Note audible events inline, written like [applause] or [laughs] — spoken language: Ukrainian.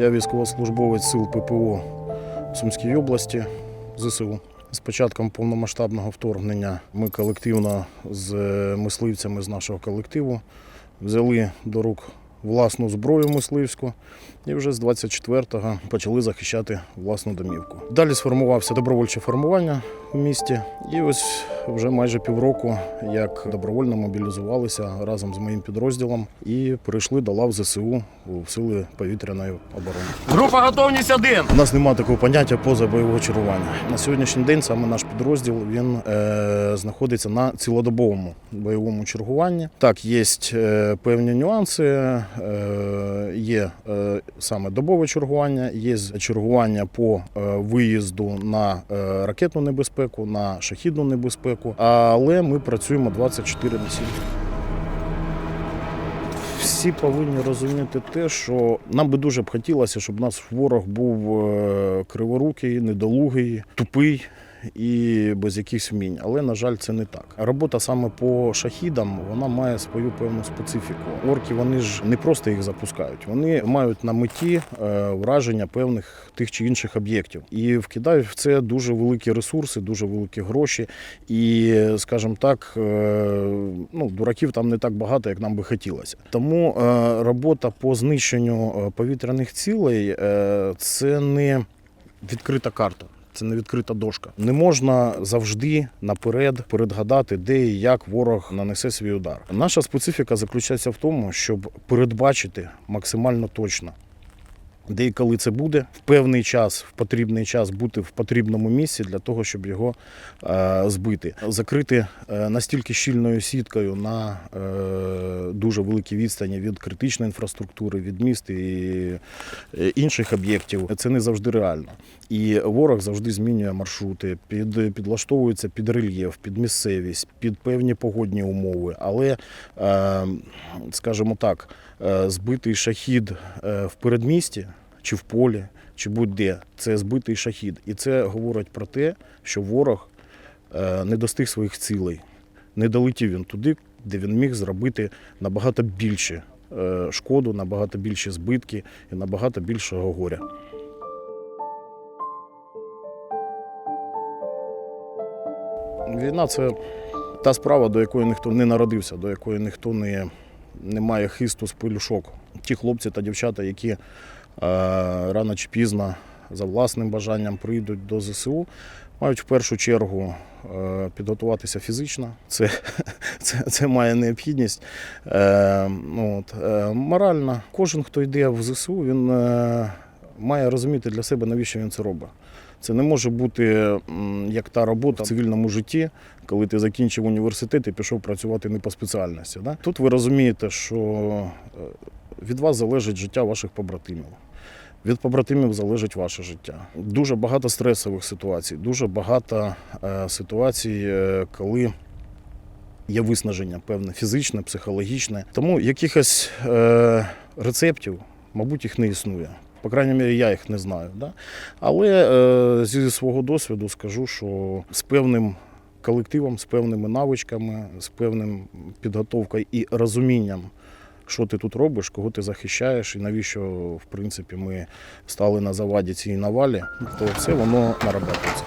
Я військовослужбовець сил ППО в Сумській області ЗСУ. З початком повномасштабного вторгнення ми колективно з е, мисливцями з нашого колективу взяли до рук власну зброю мисливську і вже з 24-го почали захищати власну домівку. Далі сформувався добровольче формування у місті, і ось вже майже півроку як добровольно мобілізувалися разом з моїм підрозділом і перейшли до лав ЗСУ в сили повітряної оборони. Група готовність один. У нас немає такого поняття поза бойового чергування. На сьогоднішній день саме наш підрозділ він е, знаходиться на цілодобовому бойовому чергуванні. Так, є е, певні нюанси. Е, є е, саме добове чергування, є чергування по е, виїзду на е, ракетну небезпеку, на шахідну небезпеку. Але ми працюємо 24 на 7. Всі повинні розуміти те, що нам би дуже б хотілося, щоб у нас ворог був е, криворукий, недолугий, тупий і без якихось вмінь. Але, на жаль, це не так. Робота саме по шахідам вона має свою певну специфіку. Орки вони ж не просто їх запускають, вони мають на меті е, враження певних тих чи інших об'єктів і вкидають в це дуже великі ресурси, дуже великі гроші. І, скажімо так, е, ну, дураків там не так багато, як нам би хотілося. Тому е, робота по знищенню повітряних цілей це не відкрита карта. Це не відкрита дошка. Не можна завжди наперед передгадати, де і як ворог нанесе свій удар. Наша специфіка заключається в тому, щоб передбачити максимально точно, де і коли це буде, в певний час, в потрібний час бути в потрібному місці для того, щоб його е, збити, закрити е, настільки щільною сіткою на е, дуже великій відстані від критичної інфраструктури, від міст і інших об'єктів. Це не завжди реально. І ворог завжди змінює маршрути, під, підлаштовується під рельєф, під місцевість, під певні погодні умови. Але, скажімо так, збитий шахід в передмісті чи в полі, чи будь-де, це збитий шахід. І це говорить про те, що ворог е, не достиг своїх цілей. Не долетів він туди, де він міг зробити набагато більше е, шкоду, набагато більше збитки і набагато більшого горя. Війна це та справа, до якої ніхто не народився, до якої ніхто не, не має хисту з пилюшок. Ті хлопці та дівчата, які рано чи пізно за власним бажанням прийдуть до ЗСУ, мають в першу чергу е, підготуватися фізично. Це, [laughs] це, це має необхідність. Е, ну, от, е, морально, кожен, хто йде в ЗСУ, він е, має розуміти для себе, навіщо він це робить. Це не може бути як та робота в цивільному житті, коли ти закінчив університет і пішов працювати не по спеціальності. Да? Тут ви розумієте, що е, від вас залежить життя ваших побратимів. Від побратимів залежить ваше життя. Дуже багато стресових ситуацій, дуже багато е, ситуацій, е, коли є виснаження певне фізичне, психологічне. Тому якихось е, рецептів, мабуть, їх не існує. По крайній мірі, я їх не знаю. Да? Але зі свого досвіду скажу, що з певним колективом, з певними навичками, з певним підготовкою і розумінням, що ти тут робиш, кого ти захищаєш, і навіщо, в принципі, ми стали на заваді цій навалі, то все воно нарабатується.